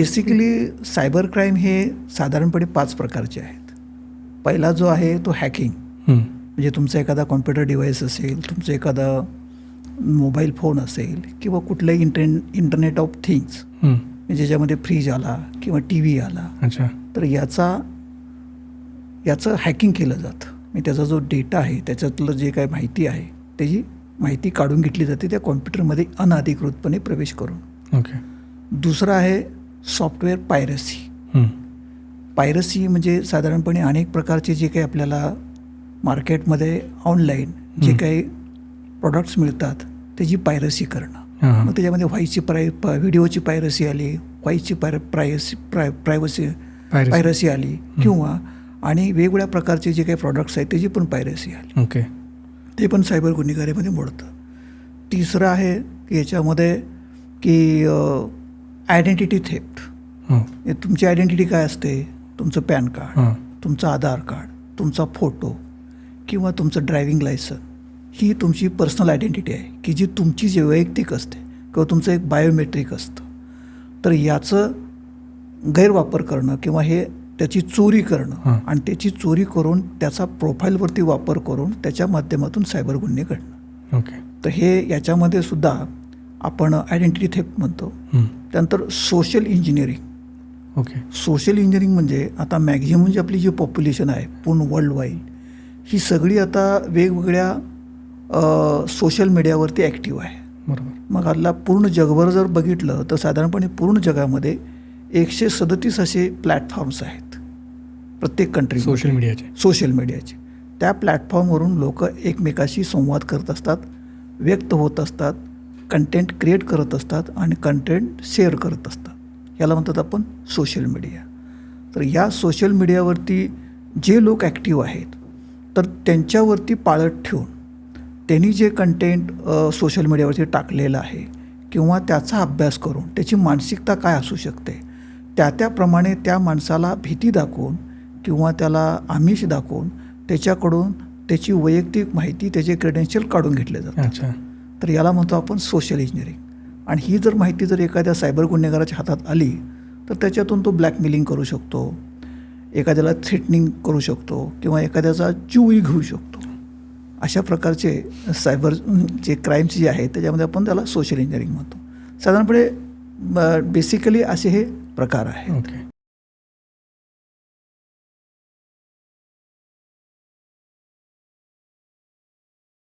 Basically cyber crime हे साधारणपणे पाच प्रकारचे आहेत. पहिला जो आहे तो हॅकिंग. म्हणजे तुमचा एखादा कॉम्प्युटर डिव्हाइस असेल तुमचं एखादा मोबाईल फोन असेल किंवा कुठलंही इंटर इंटरनेट ऑफ थिंग्स. ज्याच्यामध्ये फ्रीज आला किंवा टी व्ही आला. अच्छा. तर याचा याचं हॅकिंग केलं जातं. म्हणजे त्याचा जो डेटा आहे त्याच्यातलं जे काय माहिती आहे त्याची माहिती काढून घेतली जाते त्या कॉम्प्युटरमध्ये अनधिकृतपणे प्रवेश करून. ओके. दुसरं आहे सॉफ्टवेअर पायरसी. पायरसी म्हणजे साधारणपणे अनेक प्रकारचे जे काही आपल्याला मार्केटमध्ये ऑनलाईन जे. काही प्रॉडक्ट्स मिळतात त्याची पायरसी करणं. मग त्याच्यामध्ये व्हाईसची प्राय व्हिडिओची पायरसी आली व्हाईसची पाय प्रायसी प्राय Piracy. पायरसी. आली किंवा आणि वेगवेगळ्या प्रकारचे जे काही प्रॉडक्ट्स आहेत त्याची पण पायरसी आली. ओके. ते पण सायबर गुन्हेगारीमध्ये मोडतं. तिसरं आहे की याच्यामध्ये की आयडेंटिटी हे. तुमची आयडेंटिटी काय असते? तुमचं पॅन कार्ड तुमचं आधार कार्ड तुमचा फोटो किंवा तुमचं ड्रायव्हिंग लायसन ही तुमची पर्सनल आयडेंटिटी आहे की जी तुमची जी वैयक्तिक असते किंवा तुमचं एक बायोमेट्रिक असतं. तर याचं गैरवापर करणं किंवा हे त्याची चोरी करणं. आणि त्याची चोरी करून त्याचा प्रोफाईलवरती वापर करून त्याच्या माध्यमातून सायबर गुन्हे घडणं. ओके तर हे याच्यामध्ये सुद्धा आपण आयडेंटिटी थेफ्ट म्हणतो. त्यानंतर social engineering okay social engineering म्हणजे आता मॅक्झिमम जी आपली जी पॉप्युलेशन आहे पूर्ण वर्ल्ड वाईड ही सगळी आता वेगवेगळ्या सोशल मीडियावरती ॲक्टिव्ह आहे. बरोबर. मग आता पूर्ण जगभर जर बघितलं तर साधारणपणे पूर्ण जगामध्ये एकशे सदतीस असे प्लॅटफॉर्म्स आहेत. प्रत्येक कंट्री सोशल मीडियाचे सोशल मीडियाचे त्या प्लॅटफॉर्मवरून लोक एकमेकाशी संवाद करत असतात व्यक्त होत असतात कंटेंट क्रिएट करत असतात आणि कंटेंट शेअर करत असतात. याला म्हणतात आपण सोशल मीडिया तर या सोशल मीडियावरती जे लोक ॲक्टिव्ह आहेत तर त्यांच्यावरती पाळत ठेवून त्यांनी जे कंटेंट सोशल मीडियावरती टाकलेलं आहे किंवा त्याचा अभ्यास करून त्याची मानसिकता काय असू शकते त्या त्याप्रमाणे त्या माणसाला भीती दाखवून किंवा त्याला आमिष दाखवून त्याच्याकडून त्याची वैयक्तिक माहिती त्याचे क्रेडेन्शियल काढून घेतले जातात. अच्छा. तर याला म्हणतो आपण सोशल इंजिनिअरिंग आणि ही जर माहिती जर एखाद्या सायबर गुन्हेगाराच्या हातात आली तर त्याच्यातून तो ब्लॅकमेलिंग करू शकतो. एखाद्याला थ्रेटनिंग करू शकतो किंवा एखाद्याचा जीवही घेऊ शकतो. अशा प्रकारचे सायबर जे क्राईम्स जे आहेत त्याच्यामध्ये आपण त्याला सोशल इंजिनिअरिंग म्हणतो. साधारणपणे बेसिकली असे हे प्रकार आहेत. Okay.